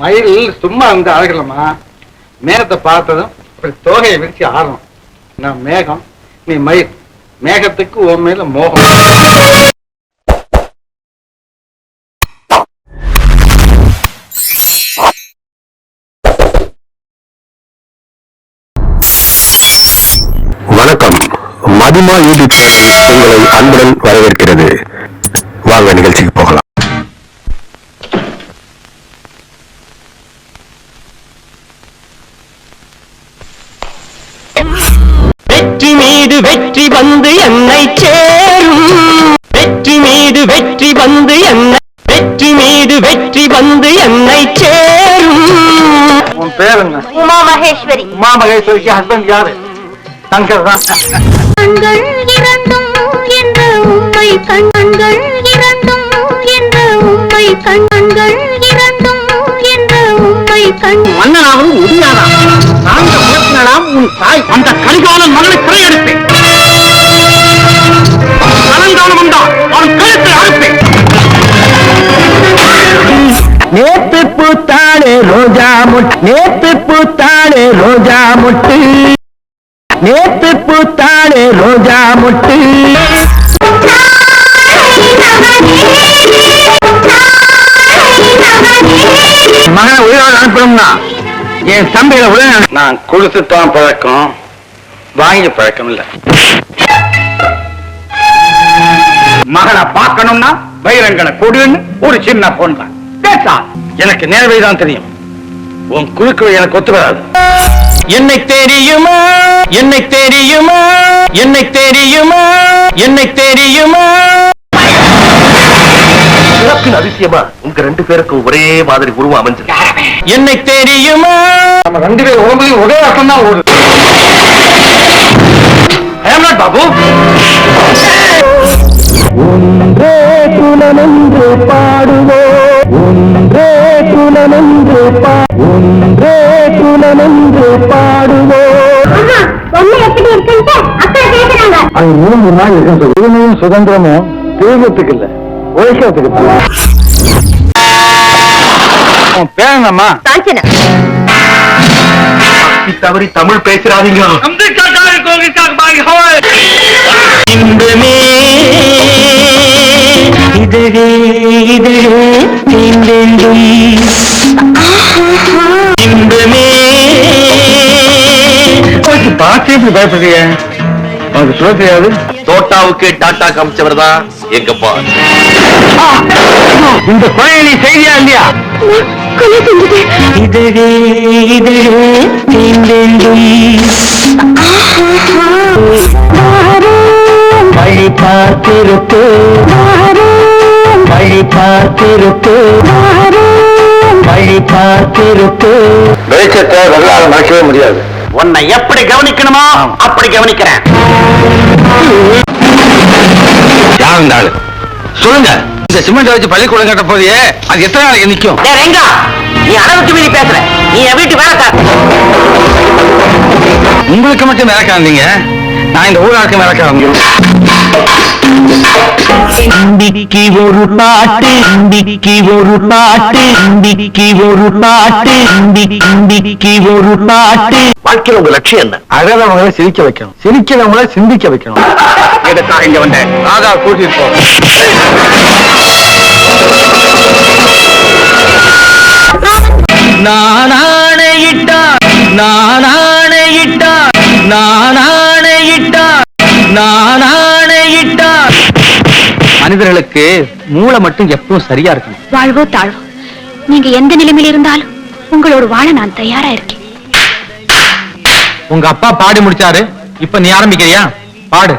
மயில் சும்மா வந்து அழகலம்மா. மேகத்தை பார்த்ததும் இப்படி தோகையை விரிச்சு ஆடணும் நான் மேகம்? நீ மயில். மேகத்துக்கு உன் மேல மோகம். வணக்கம். மதிமா யூடியூப் சேனல் உங்களை அன்புடன் வரவேற்கிறது. வாங்க நிகழ்ச்சிக்கு மீது வெற்றி வந்து என்னை சேரும். வெற்றி மீது வெற்றி வந்து என்னை வெற்றி மீது வெற்றி வந்து என்னை சேரும். உன் பேர் என்ன உமா மகேஸ்வரி உமா மகேஸ்வரிக்கு ஹஸ்பண்ட் யாரு? சங்கர் தான். கண்கள் இரண்டும் என்ற உண்மை கண்கள் இரண்டும் என்ற உண்மை கண்கள் இரண்டும் என்ற உண்மை கண் நாங்க முழக்கினாலாம் உன் தாய் அந்த கலிகாலன் மகனை சிறையெடுப்பேன். அலங்காலம் வந்தான் அவன் கழுத்தை அறுப்பேன். நேத்து பூத்தாளே ரோஜா முட்டு நேத்து பூத்தாளே ரோஜா முட்டு. நேத்து பூத்தாளே ரோஜா முட்டு. மகனை உயிரோடு அனுப்பணும்னா என் தம்பியில உள்ள நான் கொடுத்துத்தான் பழக்கம். வாங்கி பழக்கம் இல்ல. மகனை பார்க்கணும்னா வைரங்களை கொடுன்னு ஒரு சின்ன பொண்ணு தான். பேசா. எனக்கு நேர்வை தான் தெரியும். உன் குறுக்கு எனக்கு ஒத்து வராது என்னை தெரியுமா? என்னை தெரியுமா? என்னை தெரியுமா? என்னை தெரியுமா? சிறப்பின் அதிசயமா உங்க ரெண்டு பேருக்கும் ஒரே மாதிரி உருவம் அமைஞ்சிருக்கு. என்னை தெரியுமா? நம்ம ரெண்டு பேர் உடம்புலையும் ஒரே அர்த்தம் தான் ஓடுது. ஹேம்லட் பாபு. ஒன்றே குலமென்று பாடுவோ. ஒன்றே குலமென்று பா ஒன்றே குலமென்று பாடுவோ. ஒண்ணு எப்படி இருக்குன்ட்டு அக்கா கேக்குறாங்க அது மூணு நாள் இருக்கும் உரிமையும் சுதந்திரமும் தீர்க்கத்துக்கு இல்ல. உழைக்கிறதுக்கு தான். உன் பேர் என்னம்மா காஞ்சனா தவறி தமிழ் பேசுறாதீங்க. இன்பமே இதழே இதழே தீண்டெங்கும் இன்பமே. பார்த்து இப்படி பயப்படுறீங்க உனக்கு சொல்ல தெரியாது? தோட்டாவுக்கு டாட்டா காமிச்சவர் தான் எங்க பா இந்த கொலையை நீ செய்தியா இல்லையா? கொலை செஞ்சுட்டேன் இதழே இதழே வழி பார்த்திருப்பு. வழி பார்த்திருப்பு. வழி பார்த்திருப்பு. வெளிச்சத்தை வெள்ளால மறைக்கவே முடியாது. உன்னை எப்படி கவனிக்கணுமோ அப்படி கவனிக்கிறேன். யார் இந்த ஆளு சொல்லுங்க. இந்த சிமெண்ட் வச்சு பள்ளிக்கூடம் கட்ட போதியே அது எத்தனை நாளைக்கு நிக்கும்? டேய் ரெங்கா நீ அளவுக்கு மீறி பேசுற. நீ என் வீட்டு வேலைக்கார உங்களுக்கு மட்டும் மிளக்காந்தீங்க நான் இந்த ஊராருக்கு மிளக்காங்க இந்திக்கு ஒரு பாட்டு இந்திக்கு ஒரு பாட்டு இந்திக்கு ஒரு பாட்டு இந்தி இந்திக்கு ஒரு பாட்டு. வாழ்க்கையில உங்க லட்சியம் என்ன? அழகவங்களை சிரிக்க வைக்கணும். சிரிக்கிறவங்கள சிந்திக்க வைக்கணும். எதுக்காக இங்க வந்தேன்? ராதா கூட்டிட்டு போ நானாணையிட்டார் நானாணையிட்டார் நானாணையிட்டார் மனிதர்களுக்கு மூளை மட்டும் எப்பவும் சரியா இருக்கணும். வாழ்வோ தாழ்வோ நீங்க எந்த நிலைமையில் இருந்தாலும் உங்களோட வாழ நான் தயாரா இருக்கேன். உங்க அப்பா பாடி முடிச்சாரு. இப்ப நீ ஆரம்பிக்கிறியா? பாடு.